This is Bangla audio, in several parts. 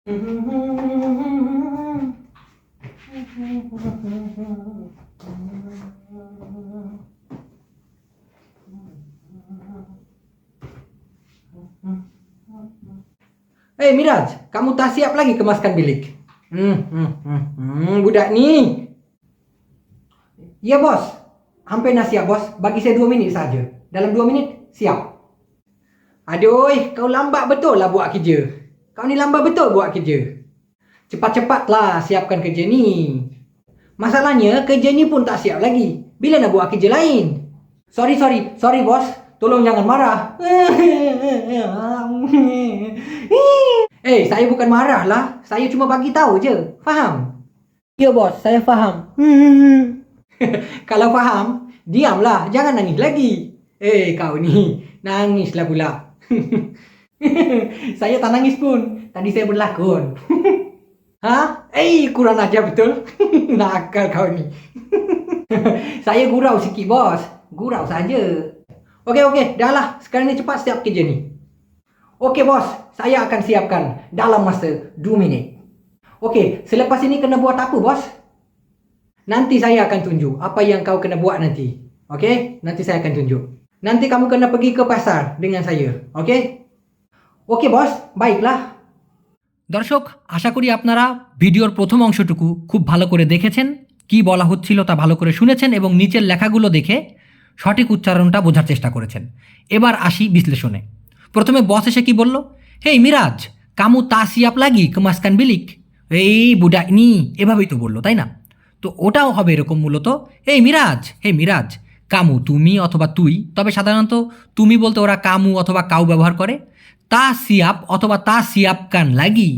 Eh Miraj, kamu tak siap lagi kemaskan bilik? Hmm, hmm, hmm, hmm, budak ni. Ya bos, hampir nak siap bos. Bagi saya dua minit saja. Dalam dua minit, siap. Aduh, kau lambat betul lah buat kerja. Kau ni lambat betul buat kerja. Cepat-cepatlah siapkan kerja ni. Masalahnya, kerja ni pun tak siap lagi. Bila nak buat kerja lain? Sorry, sorry. Sorry bos. Tolong jangan marah. Eh, saya bukan marah lah. Saya cuma bagi tahu je. Faham? Ya bos, saya faham. Kalau faham, diamlah. Jangan nangis lagi. Eh, kau ni. Nangislah pula. saya tak nangis pun. Tadi saya berlakon. ha? Eh, kurang ajar betul. Nakal kau ni. saya gurau sikit bos. Gurau saja. Okey, okey. Dah lah. Sekarang ni cepat siap kerja ni. Okey bos, saya akan siapkan dalam masa 2 minit. Okey, selepas ini kena buat apa bos? Nanti saya akan tunjuk apa yang kau kena buat nanti. Okey, nanti saya akan tunjuk. Nanti kamu kena pergi ke pasar dengan saya. Okey? Okey bos, baiklah. দর্শক আশা করি আপনারা ভিডিওর প্রথম অংশটুকু খুব ভালো করে দেখেছেন কি বলা হচ্ছিল তা ভালো করে শুনেছেন এবং নিচের লেখাগুলো দেখে সঠিক উচ্চারণটা বোঝার চেষ্টা করেছেন। এবার আসি বিশ্লেষণে। প্রথমে বস এসে কি বলল? হেই মিরাজ কামু তাসিয়াপ লাগি কমাসকান বিলিক? এই বুডা নি এভাবেই তো বলল তাই না? তো ওটাও হবে এরকম মূলত এই মিরাজ হে মিরাজ কামু তুমি অথবা তুই তবে সাধারণত তুমি বলতে ওরা কামু অথবা কাউ ব্যবহার করে। তা সিয়াপ অথবা তা সিয়াপ কান লাগি,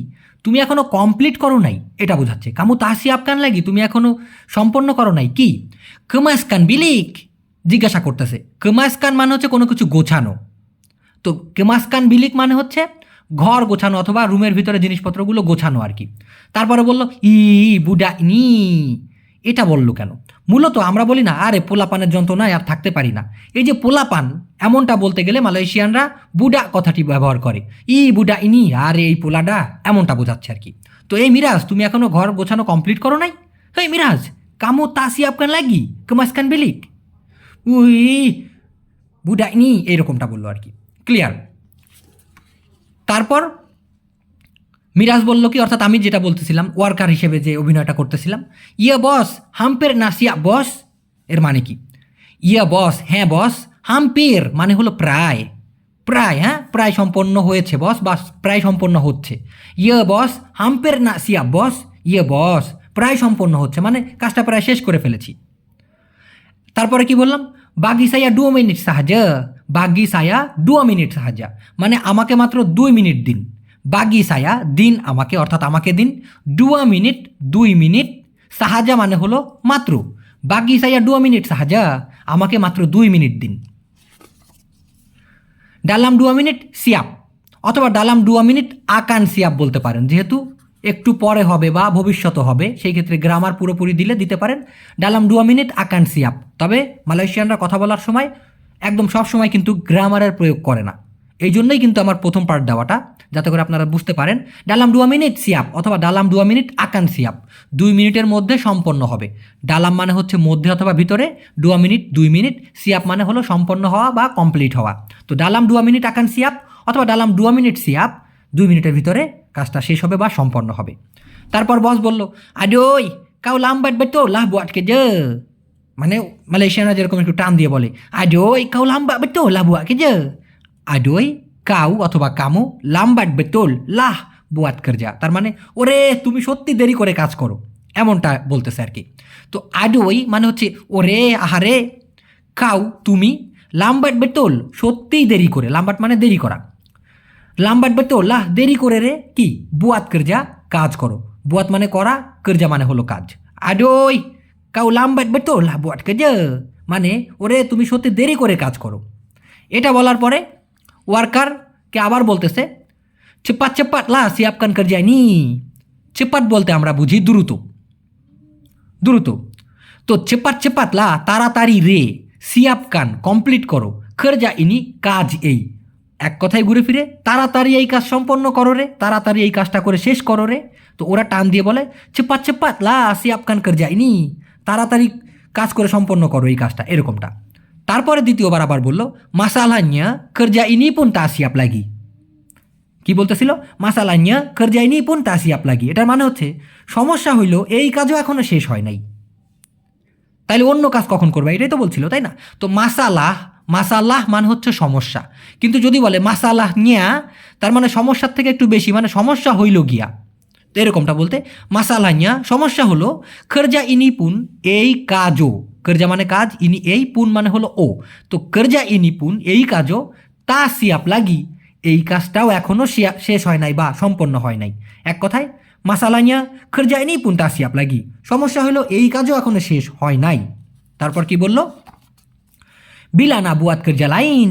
তুমি এখনও কমপ্লিট করো নাই, এটা বোঝাচ্ছে। কামু তা সিয়াপ কান লাগি, তুমি এখনও সম্পন্ন করো নাই, কি? কমাস কান বিলিক, জিজ্ঞাসা করতেছে। কমাস কান মানে হচ্ছে কোনো কিছু গোছানো। তো কেমাসকান বিলিক মানে হচ্ছে ঘর গোছানো অথবা রুমের ভিতরে জিনিসপত্রগুলো গোছানো আর কি। তারপরে বলল ই বুডা নি এটা বলল কেন? মূলত আমরা বলি না, আরে পোলাপানের যন্ত্রণায় আর থাকতে পারি না। এই যে পোলাপান, এমনটা বলতে গেলে মালয়েশিয়ানরা বুডা কথাটি ব্যবহার করে। ই বুডা ইনি, আরে এই পোলাডা, এমনটা বোঝাচ্ছে আর কি। তো এই মিরাজ, তুমি এখনও ঘর গোছানো কমপ্লিট করো নাই? হেই মিরাজ, কামো তাসি আপকান লাগি? কেমাসকান বিলিক? উই, বুডা ইনি, এইরকমটা বলল আর কি। ক্লিয়ার তারপর মিরাজ বলল কি, অর্থাৎ আমি যেটা বলতেছিলাম ওয়ার্কার হিসেবে যে অভিনয়টা করতেছিলাম ইয়ে বস, হাম্পের নাসিয়া, বস? এর মানে কি? ইয়ে বস হ্যাঁ বস, হাম্পের মানে হলো প্রায় প্রায় হ্যাঁ প্রায় সম্পন্ন হয়েছে বস, বা প্রায় সম্পন্ন হচ্ছে। ইয়ে বস, হাম্পের নাসিয়া, বস ইয়ে বস, প্রায় সম্পন্ন হচ্ছে মানে কাজটা প্রায় শেষ করে ফেলেছি। তারপরে কি বললাম? বাগি সায়া দু মিনিট সাহায্য, বাগি সায়া দু মিনিট সাহায্য মানে আমাকে মাত্র দুই মিনিট দিন। বাগি সায়া দিন আমাকে, অর্থাৎ আমাকে দিন, ডুয়া মিনিট, দুই মিনিট সাহায্য মানে হলো মাত্র। বাগি সায়া ডুয়া মিনিট সাহায্য আমাকে মাত্র দুই মিনিট দিন। ডালাম ডুয়া মিনিট, সিয়াপ। অথবা ডালাম ডুয়া মিনিট, আকান সিয়াপ বলতে পারেন। যেহেতু একটু পরে হবে বা ভবিষ্যৎ হবে, সেই ক্ষেত্রে গ্রামার পুরোপুরি দিলে দিতে পারেন। ডালাম ডুয়া মিনিট, আকান সিয়াপ। তবে মালয়েশিয়ানরা কথা বলার সময় একদম সব সময় কিন্তু গ্রামারের প্রয়োগ করে না। এই জন্যই কিন্তু আমার প্রথম পার্ট দেওয়াটা, যাতে করে আপনারা বুঝতে পারেন, ডালাম ডুয়া মিনিট সিয়াপ অথবা ডালাম ডুয়া মিনিট আকান সিয়াপ, দুই মিনিটের মধ্যে সম্পন্ন হবে। ডালাম মানে হচ্ছে মধ্যে অথবা ভিতরে ডুয়া মিনিট, দুই মিনিট, সিয়াপ মানে হলো সম্পন্ন হওয়া বা কমপ্লিট হওয়া। তো ডালাম ডুয়া মিনিট আকান সিয়াপ অথবা ডালাম ডুয়া মিনিট সিয়াপ, দুই মিনিটের ভিতরে কাজটা শেষ হবে বা সম্পন্ন হবে। তারপর বস বলল আডোই কাউ লাম্বাট তো, লাহ আটকে যে। মানে মালয়েশিয়ানরা যেরকম একটু টান দিয়ে বলে আডোই কাউ লাম লাম্বা তো, লাহ বুয়াটকে যে। আডোই কাউ অথবা কামু লাম্বাট বেটোল লাহ, বুয়াত করজা। তার মানে ওরে, তুমি সত্যি দেরি করে কাজ করো, এমনটা বলতেছে আর কি। তো আডোই মানে হচ্ছে, ওরে, আহারে, কাউ, তুমি লাম্বাট বেটোল সত্যিই দেরি করে। লাম্বাট মানে দেরি করা। লাম্বাট বেটোল লাহ, দেরি করে রে, কি? বুয়াত করজা, কাজ করো। বুয়াত মানে করা, করজা মানে হলো কাজ। আডোই কাউ লাম্বাট বেটোল লাহ, বুয়াত করজা মানে ওরে, তুমি সত্যি দেরি করে কাজ করো। এটা বলার পরে ওয়ার্কারকে আবার বলতেছে চেপাত চেপাত লা সিয়াপকান কর যায়নি চেপাত বলতে আমরা বুঝি দ্রুত দ্রুত তো চেপাত চেপাত লা তাড়াতাড়ি রে সিয়াপকান কমপ্লিট করো খরজা ইনি কাজ এই এক কথায় ঘুরে ফিরে তাড়াতাড়ি এই কাজ সম্পন্ন করো রে তাড়াতাড়ি এই কাজটা করে শেষ করো রে তো ওরা টান দিয়ে বলে চেপাত চেপাত লা আসি আপকান কর যায়নি তাড়াতাড়ি কাজ করে সম্পন্ন করো এই কাজটা এরকমটা তারপরে দ্বিতীয়বার আবার বলল kerja ini pun tak siap lagi কি বলতেছিল? kerja ini pun tak siap lagi এটার মানে হচ্ছে, সমস্যা হইল এই কাজও এখনও শেষ হয় নাই। তাইলে অন্য কাজ কখন করবে? এটাই তো বলছিল, তাই না? তো মাসালাহ মাসালাহ মানে হচ্ছে সমস্যা। কিন্তু যদি বলে মাসালাহ নিয়া, তার মানে সমস্যার থেকে একটু বেশি মানে সমস্যা হইল গিয়া। তো এরকমটা বলতে, মাসালাহ নিয়া, সমস্যা হলো, খরজা ইনি পুন এই কাজও কর্জা মানে কাজ ইনি এই পুন মানে হলো ও তো কর্জা ইনি পুন এই কাজও তা সিয়াপ লাগি এই কাজটাও এখনও শেষ হয় নাই বা সম্পন্ন হয় নাই এক কথায় মাসালানিয়া খরজা ইনি পুন তা সিয়াপ লাগি সমস্যা হলো এই কাজও এখনও শেষ হয় নাই তারপর কি বলল বিলা না বুয়াত খরজা লাইন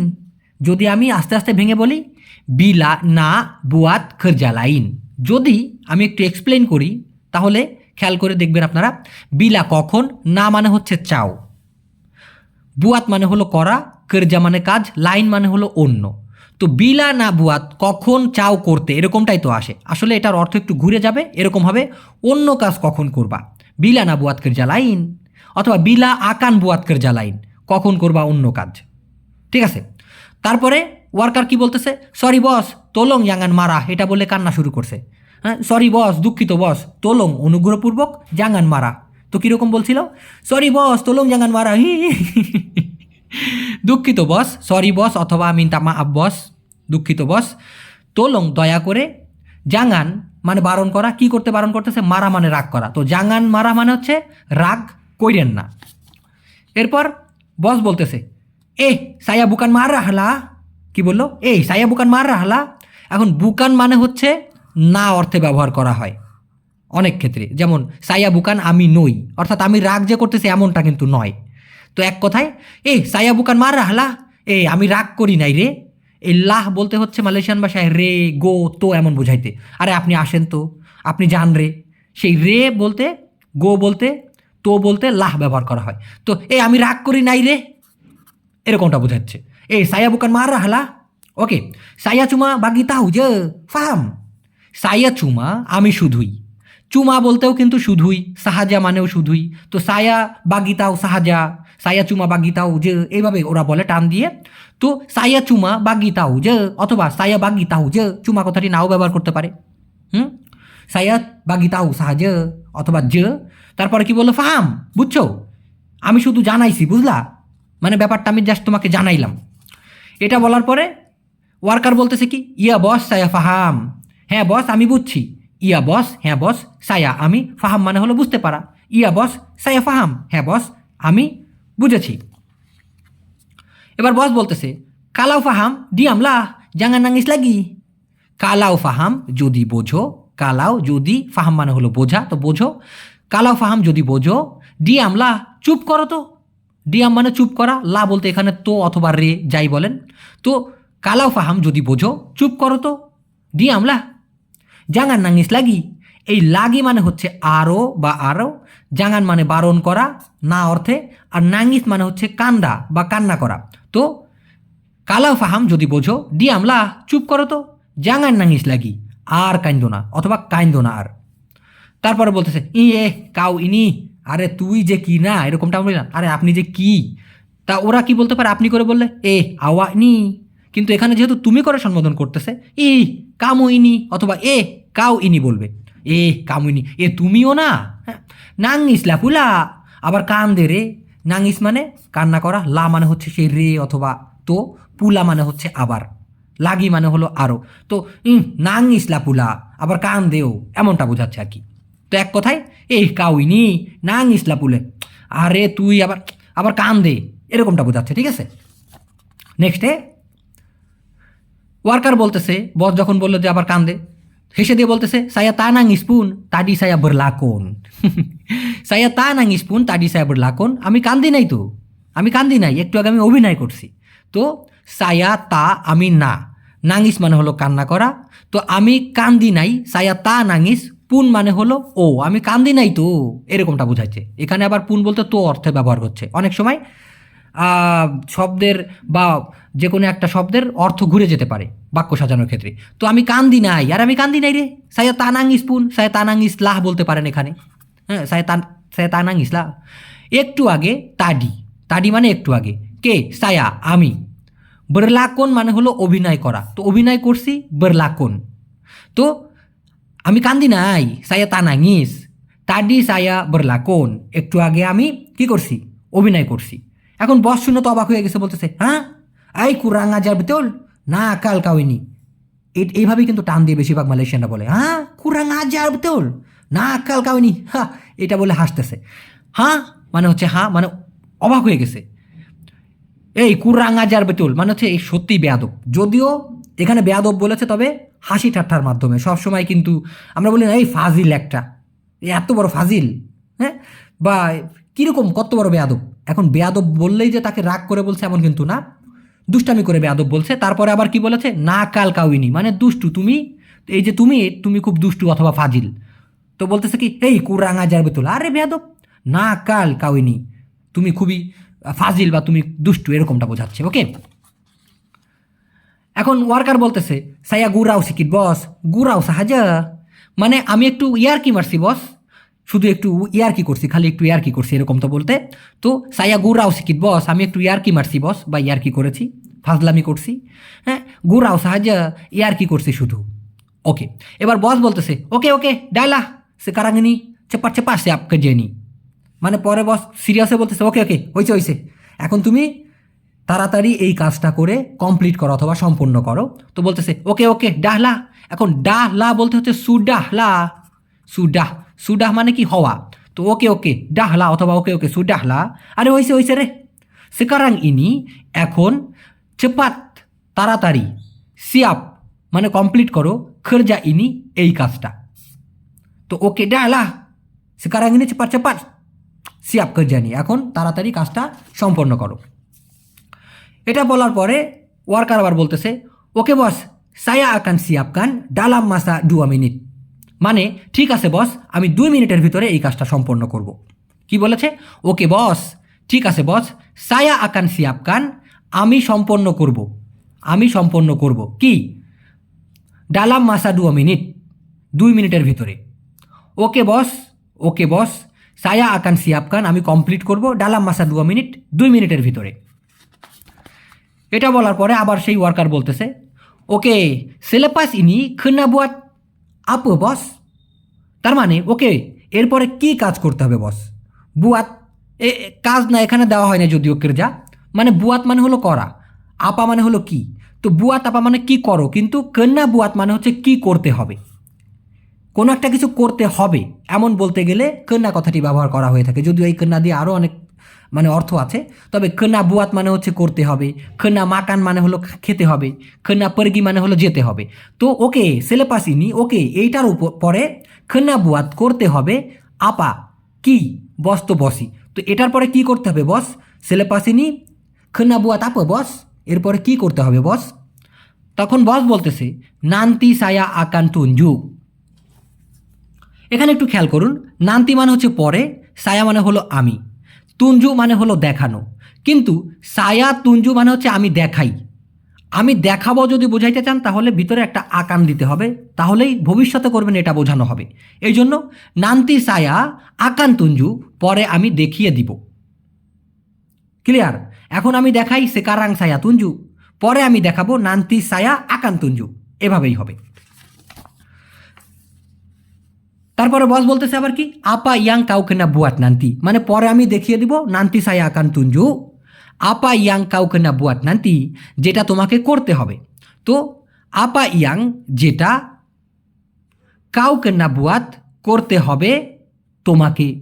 যদি আমি আস্তে আস্তে ভেঙে বলি বিলা না বুয়াত খরজা লাইন যদি আমি একটু এক্সপ্লেন করি তাহলে খেয়াল করে দেখবেন আপনারা, বিলা কখন, না মানে হচ্ছে চাও। বুয়াত মানে হলো করা, কেরজা মানে কাজ, লাইন মানে হলো অন্য। তো বিলা না বুয়াত কখন চাও করতে, এরকমটাই তো আসে। আসলে এটার অর্থ একটু ঘুরে যাবে, এরকম হবে, অন্য কাজ কখন করবা? বিলা না বুয়াত, কেরজা লাইন। অথবা বিলা আকান বুয়াত, কেরজা লাইন। কখন করবা অন্য কাজ। ঠিক আছে? তারপরে ওয়ার্কার কি বলতেছে? সরি বস, তোলং ইয়াঙ্গান মারা, এটা বলে কান্না শুরু করছে। হ্যাঁ? সরি বস দুঃখিত বস তোলং, অনুগ্রহপূর্বক জাঙ্গান মারা। তো কীরকম বলছিল? সরি বস তোলং, জাঙ্গান মারা। হি দুঃখিত বস সরি বস অথবা মিন্তা মা আব বস দুঃখিত বস তোলং, দয়া করে জাঙ্গান মানে বারণ করা, কি করতে বারণ করতেছে? মারা মানে রাগ করা। তো জাঙ্গান মারা মানে হচ্ছে রাগ কইরেন না। এরপর বস বলতেছে, এ সায়া বুকান মার রাহলা কি বলল? এই সায়া বুকান মার রাহলা এখন বুকান মানে হচ্ছে না অর্থে ব্যবহার করা হয়। অনেক ক্ষেত্রে। যেমন সায়া বুকান আমি নই। অর্থাৎ আমি রাগ যে করতেছি এমনটা কিন্তু নয়। তো এক কথায় এ সায়া বুকান মার রাহলা? এ, আমি রাগ করি নাই রে। এই লাহ বলতে হচ্ছে মালয়েশিয়ান ভাষায় রে, গো, তো এমন বোঝাইতে। আরে, আপনি আসেন তো। আপনি যান রে। সেই রে বলতে, গো বলতে, তো বলতে লাহ ব্যবহার করা হয়। তো, এ, আমি রাগ করি নাই রে। এরকমটা বোঝাচ্ছে। এই সায়া বুকান মার রাহলা? ওকে। সায়া চুমা বাগি তাহু যে, ফাহাম। সায়া চুমা, আমি শুধুই। চুমা বলতেও কিন্তু শুধুই, সাহাজা মানেও শুধুই। তো সায়া বাগিতাও সাহাজা, সায়া চুমা বাগিতাও যে এইভাবে ওরা বলে টান দিয়ে। তো সায়া চুমা বাগিতাও যে, অথবা সায়া বাগিতাও যে, চুমা কথাটি নাও ব্যবহার করতে পারে। হুম? সায়া বাগিতাও সাহাজ অথবা যে, তারপরে কি বলল, ফাহাম, বুঝছ? আমি শুধু জানাইছি, বুঝলা? মানে ব্যাপারটা আমি জাস্ট তোমাকে জানাইলাম। এটা বলার পরে ওয়ার্কার বলতেছে কি, ইয়া বস সায়া ফাহাম। হ্যাঁ বস, আমি বুঝছি। ইয়া বস হ্যাঁ বস, সায়া, আমি ফাহাম মানে হলো বুঝতে পারা। ইয়া বস, সায়া ফাহাম হ্যাঁ বস, আমি বুঝেছি। এবার বস বলতেছে, কালাও ফাহাম ডিয়ামলা জাঙ্গা নাঙ্গিস লাগি? কালাও ফাহাম যদি বোঝো, কালাও যদি ফাহাম মানে হলো বোঝা, তো বোঝো। কালাও ফাহাম যদি বোঝো ডিয়ামলা চুপ করো তো। ডিয়াম মানে চুপ করা, লা বলতে এখানে তো অথবা রে, যাই বলেন। তো কালাও ফাহাম যদি বোঝো, চুপ করো তো। ডিয়ামলা জাঙ্গান নাঙ্গিস লাগি। এই লাগি মানে হচ্ছে আরও বা আরও জাঙ্গান মানে বারণ করা, না অর্থে। আর নাঙ্গিস মানে হচ্ছে কান্দা বা কান্না করা। তো, কালাও ফাহাম যদি বোঝো ডি আমলা চুপ করো তো। জাঙ্গান নাঙ্গিস লাগি, আর কাইন্দো না, অথবা কাইন্দো না আর। তারপরে বলতেছে, ই এ, কাউ ইনি, আরে তুই যে কি না? এরকমটা বলি না, আরে আপনি যে কি? তা ওরা কি বলতে পারে? আপনি করে বললে, এ, আওয়া নি কিন্তু এখানে যেহেতু তুমি করে সম্বোধন করতেছে ই কামু ইনি অথবা এ কাউ ইনি বলবে। এ কামু ইনি এ তুমিও না? হ্যাঁ নাঙ্গিস লাপুলা আবার কান দে রে। নাঙ্গিস মানে কান্না করা, লা মানে হচ্ছে সেই রে অথবা তো, পুলা মানে হচ্ছে আবার। লাগি মানে হলো আরও তো নাঙ্গিস লাপুলা আবার কান দেও, এমনটা বোঝাচ্ছে আর কি। তো এক কথায় এই কাউইনি নাঙ্গিস লাপুলে আরে তুই আবার আবার কান দে, এরকমটা বোঝাচ্ছে, ঠিক আছে? নেক্সটে ওয়ার্কার বলতেছে, বস যখন বলল যে আবার কান্দে, হেসে দিয়ে বলতেছে সায়া তা নাং স্পুন, তাডি সায়া বরলাকন সায়া তা নাং স্পুন, তাডি সায়া বরলাকন আমি কান্দি নাই তো, আমি কান্দি নাই, একটু আগে আমি অভিনয় করছি। তো সায়া তা আমি না নাঙ্গিস মানে হলো কান্না করা। তো, আমি কান্দি নাই সায়া তা নাঙ্গিস পুন মানে হলো ও। আমি কান্দি নাই তো, এরকমটা বোঝাচ্ছে। এখানে আবার পুন বলতে তো অর্থে ব্যবহার হচ্ছে। অনেক সময় শব্দের বা যে কোনো একটা শব্দের অর্থ ঘুরে যেতে পারে বাক্য সাজানোর ক্ষেত্রে। তো আমি কান্দি নাই। আর আমি কান্দি নাই রে। সায়া তানাং স্পুন সায়া তানাং ইসলাহ বলতে পারেন এখানে। হ্যাঁ সায়া তান, সায়া তানাং ইসলাহ একটু আগে তাডি। তাডি মানে একটু আগে। কে? সায়া, আমি। বরলাকন মানে হলো অভিনয় করা। তো অভিনয় করছি বরলাকন। তো আমি কান্দি নাই। সায়া তানাঙ্গিস তাডি, সায়া, বরলাকন। একটু আগে আমি কি করছি? অভিনয় করছি। এখন বস শূন্য তো অবাক হয়ে গেছে, বলতেছে হ্যাঁ? এই কুরাং আজার বেতল? না, কাল কাউনি এই- এইভাবেই কিন্তু টান দিয়ে বেশিরভাগ মালয়েশিয়ানরা বলে হ্যাঁ? কুরাং আজার বেতল? না, কাল কাউনি হ্যাঁ এটা বলে হাসতেছে। হ্যাঁ মানে হচ্ছে হ্যাঁ মানে অবাক হয়ে গেছে। এই কুরাং আজার বেতুল মানে হচ্ছে এই সত্যি বেয়াদব। যদিও এখানে বেয়াদব বলেছে, তবে হাসি ঠাট্টার মাধ্যমে। সবসময় কিন্তু আমরা বলি না, এই ফাজিল একটা। এত বড় ফাজিল। হ্যাঁ? বা কীরকম কত বড় বেয়াদব। এখন বেয়াদব বললেই যে তাকে রাগ করে বলছে এমন কিন্তু না। দুষ্টামি করে বেয়াদব বলছে, তারপরে আবার কি বলেছে? না কাল কাউইনি। মানে দুষ্টু, তুমি? এই যে তুমি তুমি খুব দুষ্টু অথবা ফাজিল। তো বলতেছে কি, এই কুরাঙা যার বেতুল আরে বেয়াদব, না কাল কাউইনি। তুমি খুবই ফাজিল বা তুমি দুষ্টু, এরকমটা বোঝাচ্ছে, ওকে? এখন ওয়ার্কার বলতেছে, সাইয়া গুরাও সিকিট, বস। গুরাও সাহায্য মানে আমি একটু ইয়ারকি মারছি, বস। শুধু একটু ইয়ারকি করছি, খালি একটু ইয়ারকি করছি এরকম তো বলতে। তো সাইয়া গুরাও সিকিট বস, আমি একটু ইয়ারকি মারছি, বস, বা ইয়ারকি করেছি, ফাজলামি করছি হ্যাঁ? গুরাও সাহায্য, ইয়ারকি করছি শুধু। ওকে, এবার বস বলতেছে, ওকে ওকে ডায়লা সে কারাঙ্গিনি চেপা চেপা, সে আপকে জেনি মানে পরে বস সিরিয়াসে বলতেছে, ওকে ওকে হয়েছে হয়েছে এখন তুমি তাড়াতাড়ি এই কাজটা করে কমপ্লিট করো অথবা সম্পূর্ণ করো। তো বলতেছে, ওকে ওকে, ডাহলা, এখন ডাহলা বলতে হচ্ছে সুডাহলা, সুডাহ। সুডাহ মানে কি হওয়া? তো ওকে ওকে ডাহলা অথবা ওকে ওকে সুডাহলা। আরে ওইসে ওইসে রে। সেকারাং ইনি এখন চেপাত, তাড়াতাড়ি, সিয়াপ মানে কমপ্লিট করো, খরজা ইনি এই কাজটা। তো ওকে ডাহলা সেকারাং ইনি চেপাত চেপাত, সিয়াপ, খরজা নি এখন তাড়াতাড়ি কাজটা সম্পন্ন করো। এটা বলার পরে ওয়ার্কার আবার বলতেছে, ওকে বস, সায়া আকান সিয়াপকান ডালাম মাসা দুয়া মিনিট। মানে ঠিক আছে বস আমি দুই মিনিটের ভিতরে এই কাজটা সম্পন্ন করব। কি বলেছে? ওকে বস ঠিক আছে বস সায়া আকান সিয়াপকান আমি সম্পন্ন করব। আমি সম্পন্ন করব। কি? ডালাম মাসা দু মিনিট, দুই মিনিটের ভিতরে। ওকে বস ওকে বস সায়া আকান সিয়াপকান আমি কমপ্লিট করব ডালাম মাসা দু মিনিট, দুই মিনিটের ভিতরে। এটা বলার পরে আবার সেই ওয়ার্কার বলতেছে, ওকে সিলেবাস ইনি খুনা বুয়াত আপ, বস। তার মানে ওকে, এরপরে কি কাজ করতে হবে, বস? বুয়াত, এ কাজ না এখানে দেওয়া হয় না যদিও যা মানে বুয়াত মানে হলো করা, আপা মানে হলো কি? তো বুয়াত, আপা মানে কি করো? কিন্তু কন্যা বুয়াত মানে হচ্ছে কি করতে হবে। কোনো একটা কিছু করতে হবে, এমন বলতে গেলে কন্যা কথাটি ব্যবহার করা হয়ে থাকে। যদিও এই কন্যা দিয়ে আরও অনেক মানে অর্থ আছে। তবে কন্যা বুয়াত মানে হচ্ছে করতে হবে। কন্যা মাকান মানে হলো খেতে হবে। কন্যা পরগি মানে হলো যেতে হবে। তো ওকে, সেলেপাসিনি, ওকে, এইটার উপর পরে কন্যা বুয়াত করতে হবে আপা, কি? বস তো বসি। তো এটার পরে কি করতে হবে বস? সেলেপাসিনি কন্যা বুয়াত আপা বস, এরপরে কি করতে হবে বস? তখন বস বলতেছে, নান্তি সায়া আকান তুঞ্জু। এখানে একটু খেয়াল করুন, নান্তি মানে হচ্ছে পরে, সায়া মানে হলো আমি। তুঞ্জু মানে হলো দেখানো। কিন্তু সায়া তুঞ্জু মানে হচ্ছে আমি দেখাই। আমি দেখাবো যদি বোঝাইতে চান, তাহলে ভিতরে একটা আকান দিতে হবে। তাহলেই ভবিষ্যতে করবেন এটা বোঝানো হবে। এই জন্য নান্তি সায়া, আকান তুঞ্জু, পরে আমি দেখিয়ে দিব। ক্লিয়ার? এখন আমি দেখাই সেকারাং সায়া তুঞ্জু, পরে আমি দেখাবো নান্তি সায়া, আকান তুঞ্জু। এভাবেই হবে। তারপরে বস বলতেছে আবার কি? আপা ইয়াং কাউকে না বুয়াত নান্তি। মানে পরে আমি দেখিয়ে দিব, নান্তি সায়া আকান তুঞ্জু। আপা ইয়াং কাউকে না বুয়াত নান্তি, যেটা তোমাকে করতে হবে। তো, আপা ইয়াং, যেটা কাউকে না বুয়াত করতে হবে তোমাকে।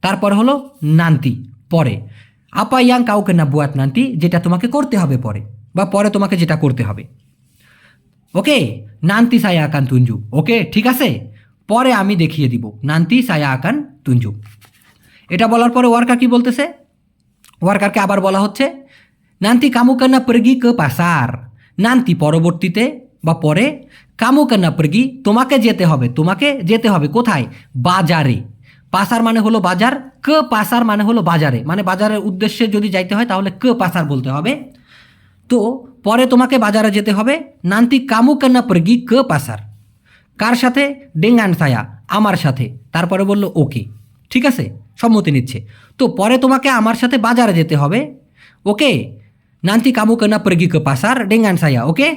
তারপর হলো, নান্তি। পরে, আপা ইয়াং কাউকে না বুয়াত নান্তি, যেটা তোমাকে করতে হবে পরে। বা পরে তোমাকে যেটা করতে হবে। ওকে? নান্তি সায়া আকান তুঞ্জু। ওকে? ঠিক আছে? পরে আমি দেখিয়ে দিব। নান্তি সায়া আকান তুঞ্জু। এটা বলার পরে ওয়ার্কার কি বলতেছে? ওয়ার্কারকে আবার বলা হচ্ছে, নান্তি কামুকান্না প্রগি ক পাসার। নান্তি পরবর্তীতে বা পরে, কামুকান্না প্রগি তোমাকে যেতে হবে, তোমাকে যেতে হবে কোথায়? বাজারে। পাসার মানে হলো বাজার, ক পাসার মানে হলো বাজারে। মানে বাজারের উদ্দেশ্যে যদি যাইতে হয় তাহলে ক পাসার বলতে হবে। তো পরে তোমাকে বাজারে যেতে হবে, নান্তি কামু কান্না পরগি ক পাসার। কার সাথে? ডেঙ্গান সায়া, আমার সাথে। তারপরে বলল, ওকে। ঠিক আছে? সম্মতি নিচ্ছে। তো পরে তোমাকে আমার সাথে বাজারে যেতে হবে। ওকে? নান্তি কামু কান্না পরগি ক পাসার ডেঙ্গান সায়া, ওকে?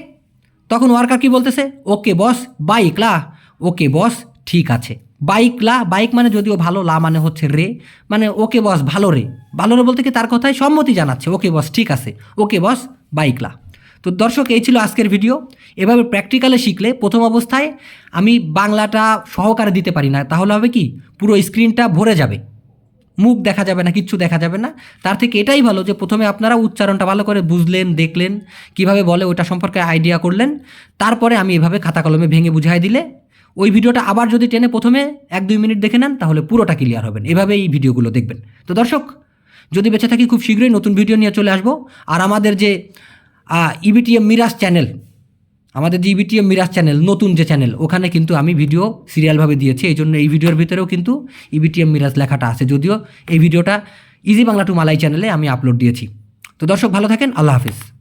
তখন ওয়ার্কার কি বলতেছে? ওকে বস, বাইক লা। ওকে বস, ঠিক আছে। বাইক লা, বাইক মানে যদিও ভালো, লা মানে হচ্ছে রে। মানে ওকে বস, ভালো রে। ভালো রে বলতে কি তার কথায় সম্মতি জানাচ্ছে। ওকে বস, ঠিক আছে। ওকে বস, বাইক লা। তো দর্শক, এই ছিল আজকের ভিডিও এভাবে প্র্যাকটিক্যালে শিখলে প্রথম অবস্থায় আমি বাংলাটা সহকারে দিতে পারি না। তাহলে হবে কি? পুরো স্ক্রিনটা ভরে যাবে। মুখ দেখা যাবে না, কিচ্ছু দেখা যাবে না। তার থেকে এটাই ভালো যে প্রথমে আপনারা উচ্চারণটা ভালো করে বুঝলেন, দেখলেন, কীভাবে বলে ওটা সম্পর্কে আইডিয়া করলেন। তারপরে আমি এভাবে খাতা কলমে ভেঙে বুঝাই দিলে ওই ভিডিওটা আবার যদি টেনে প্রথমে এক দুই মিনিট দেখে নেন, তাহলে পুরোটা ক্লিয়ার হবেন। এভাবে এই ভিডিওগুলো দেখবেন। তো দর্শক, যদি বেঁচে থাকি খুব শীঘ্রই নতুন ভিডিও নিয়ে চলে আসব। আর আমাদের যে ইবিটিএম মিরাজ চ্যানেল আমাদের যে ইবিটিএম মিরাজ চ্যানেল নতুন যে চ্যানেল ওখানে কিন্তু আমি ভিডিও সিরিয়ালভাবে দিয়েছি। এই জন্য এই ভিডিওর ভিতরেও কিন্তু ইবিটিএম মিরাজ লেখাটা আছে। যদিও এই ভিডিওটা ইজি বাংলা টু মালাই চ্যানেলে আমি আপলোড দিয়েছি। তো দর্শক ভালো থাকেন, আল্লাহ হাফিজ।